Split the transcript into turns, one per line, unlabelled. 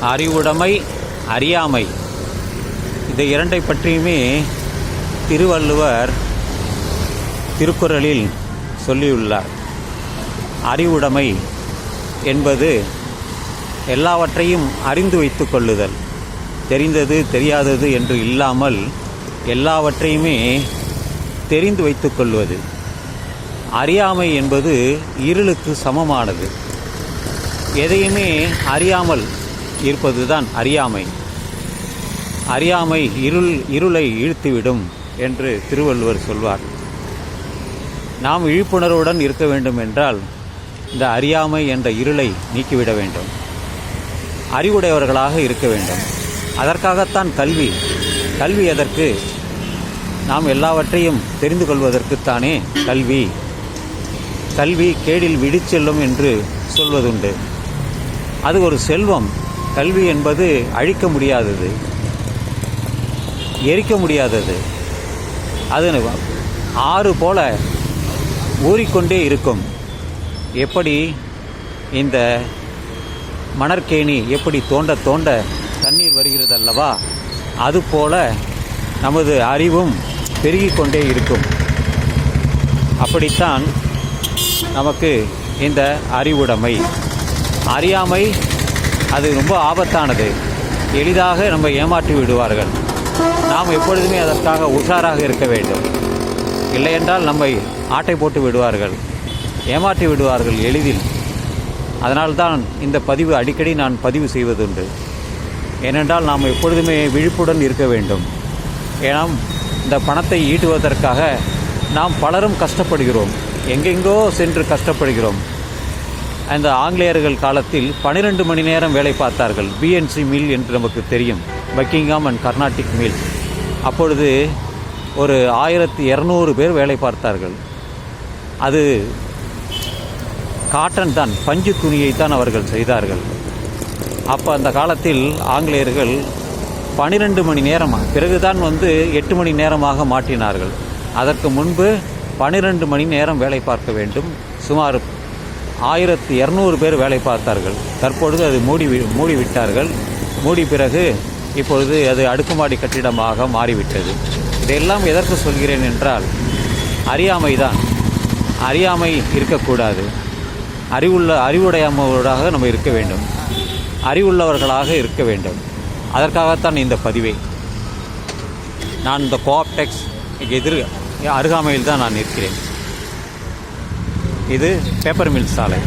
அறிவுடைமை அறியாமை. இந்த இரண்டை பற்றியுமே திருவள்ளுவர் திருக்குறளில் சொல்லியுள்ளார். அறிவுடைமை என்பது எல்லாவற்றையும் அறிந்து வைத்து கொள்ளுதல். தெரிந்தது தெரியாதது என்று இல்லாமல் எல்லாவற்றையுமே தெரிந்து வைத்து கொள்வது. அறியாமை என்பது இருளுக்கு சமமானது. எதையுமே அறியாமல் இருப்பதுதான் அறியாமை. அறியாமை இருள் இருளை இழுத்துவிடும் என்று திருவள்ளுவர் சொல்வார். நாம் விழிப்புணர்வுடன் இருக்க வேண்டும் என்றால் இந்த அறியாமை என்ற இருளை நீக்கிவிட வேண்டும். அறிவுடையவர்களாக இருக்க வேண்டும். அதற்காகத்தான் கல்வி. கல்வி எதற்கு? நாம் எல்லாவற்றையும் தெரிந்து கொள்வதற்குத்தானே கல்வி. கல்வி கேடில் விடிச்செல்லும் என்று சொல்வதுண்டு. அது ஒரு செல்வம். கல்வி என்பது அழிக்க முடியாதது எரிக்க முடியாதது. அது ஆறு போல ஊறிக்கொண்டே இருக்கும். எப்படி இந்த மணற்கேணி எப்படி தோண்ட தோண்ட தண்ணீர் வருகிறது அல்லவா அதுபோல நமது அறிவும் பெருகிக்கொண்டே இருக்கும். அப்படித்தான் நமக்கு இந்த அறிவுடைமை. அறியாமை அது ரொம்ப ஆபத்தானது. எளிதாக நம்ம ஏமாற்றி விடுவார்கள். நாம் எப்பொழுதுமே அதற்காக உஷாராக இருக்க வேண்டும். இல்லையென்றால் நம்மை ஆட்டை போட்டு விடுவார்கள். ஏமாற்றி விடுவார்கள் எளிதில். அதனால்தான் இந்த பதிவு அடிக்கடி நான் பதிவு செய்வதுண்டு. ஏனென்றால் நாம் எப்பொழுதுமே விழிப்புடன் இருக்க வேண்டும். ஏன்னா இந்த பணத்தை ஈட்டுவதற்காக நாம் பலரும் கஷ்டப்படுகிறோம். எங்கெங்கோ சென்று கஷ்டப்படுகிறோம். அந்த ஆங்கிலேயர்கள் காலத்தில் பனிரெண்டு மணி நேரம் வேலை பார்த்தார்கள். பிஎன்சி மில் என்று நமக்கு தெரியும். பக்கிங்காம் அண்ட் கர்நாடிக் மில் அப்பொழுது ஒரு ஆயிரத்தி இரநூறு பேர் வேலை பார்த்தார்கள். அது காட்டன் தான் பஞ்சு துணியை தான் அவர்கள் செய்தார்கள். அப்போ அந்த காலத்தில் ஆங்கிலேயர்கள் பனிரெண்டு மணி நேரமாக பிறகுதான் வந்து எட்டு மணி நேரமாக மாற்றினார்கள். அதற்கு முன்பு பனிரெண்டு மணி நேரம் வேலை பார்க்க வேண்டும். சுமார் ஆயிரத்தி இரநூறு பேர் வேலை பார்த்தார்கள். தற்பொழுது அது மூடி வி- மூடிவிட்டார்கள். மூடி பிறகு இப்பொழுது அது அடுக்குமாடி கட்டிடமாக மாறிவிட்டது. இதையெல்லாம் எதற்கு சொல்கிறேன் என்றால் அறியாமை தான். அறியாமை இருக்கக்கூடாது. அறிவுள்ள அறிவுடையவர்களாக நம்ம இருக்க வேண்டும். அறிவுள்ளவர்களாக இருக்க வேண்டும். அதற்காகத்தான் இந்த பதிவை. நான் இந்த கோஆப்டெக்ஸ் எதிர் அருகாமையில் தான் நான் இருக்கிறேன் இது பேப்பர் மில் சாலை.